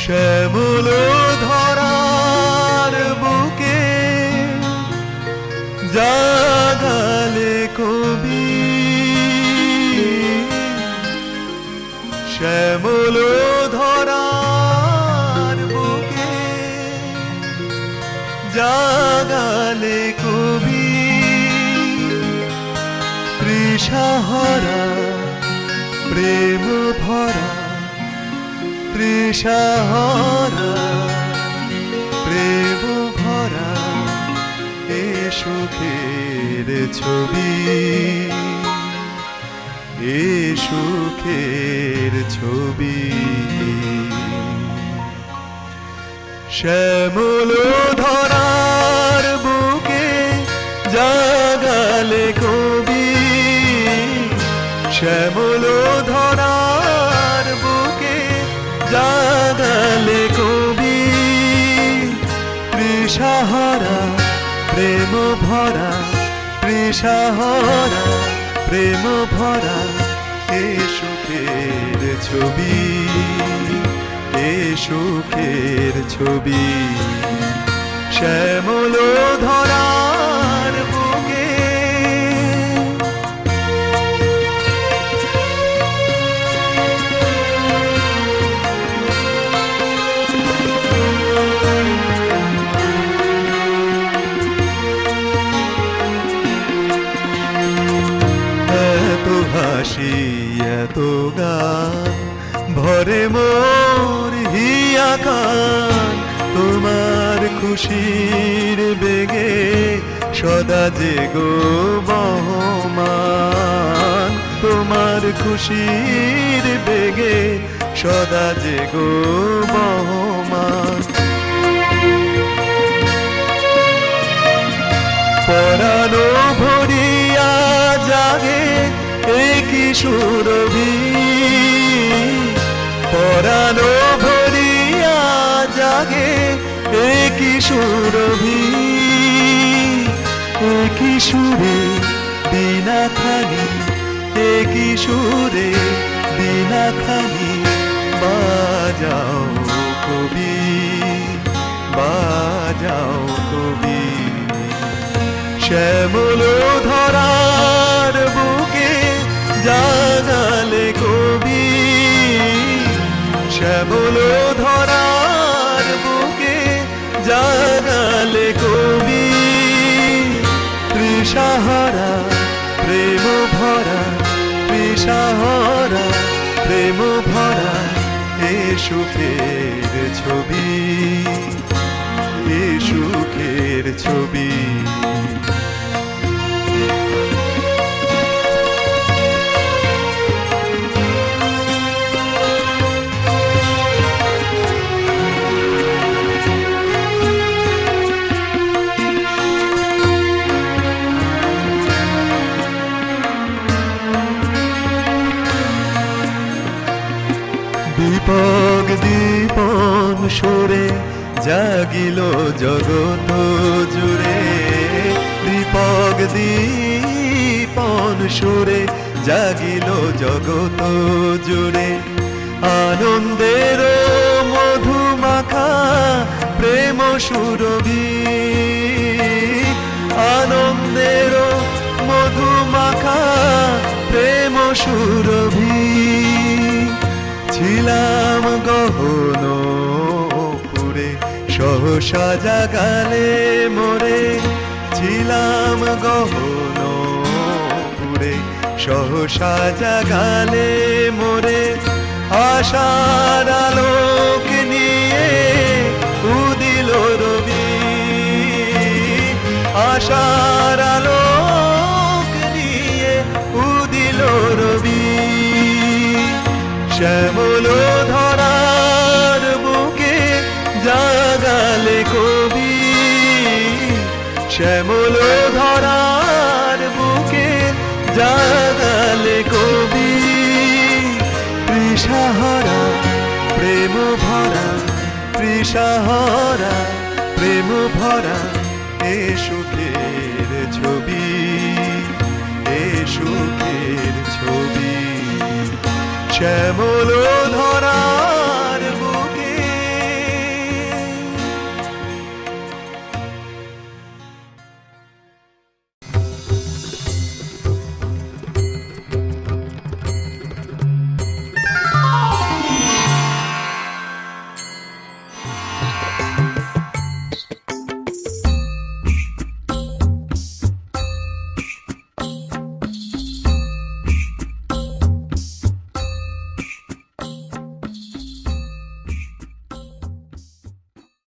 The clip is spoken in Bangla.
শ্যামল ধরার বুকে জাগালে কবি। শ্যামল জাগালে কবি তৃষাহরা, প্রেম ভরা, তৃষাহরা, প্রেম ভরা এ সুখের ছবি। এ সুখের ছবি। শ্যামল শ্যামল ধরার বুকে জাগালে কবি। তৃষাহরা প্রেম ভরা তৃষাহরা প্রেম ভরা এ সুখের ছবি, এ সুখের ছবি। শ্যামল ধরার হিয়া তোমার খুশির বেগে সদা যে গো বহমান। তোমার খুশির বেগে সদা যে গো বহমান। পরানো ভরিয়া জাগে একই সুরভি? পরানো জাগে একই সুরভি, একই সুরে বিনা খানি, একই সুরে বিনা খানি বাজাও কবি বাজাও কবি। শ্যামল ধরার তৃষাহারা প্রেম ভরা এ সুখের ছবি এ সুখের ছবি। সুরে জাগিল জগত জুড়ে। দীপক দীপন সুরে জাগিল জগত জুড়ে। আনন্দের মধুমাখা প্রেম সুরভি। আনন্দের মধুমাখা প্রেম সুরভি। ছিলাম গহন পুরে সহসা গালে মোরে ছিলাম গহন পুরে। সহসা জাগালে মোরে আশার আলোক নিয়ে উদিল রবি। আশার আলোক নিয়ে উদিল রবি। শ্যামল জাগালে কবি তৃষাহারা প্রেম ভরা তৃষাহারা প্রেম ভরা এ সুখের ছবি, এ সুখের ছবি। শ্যামল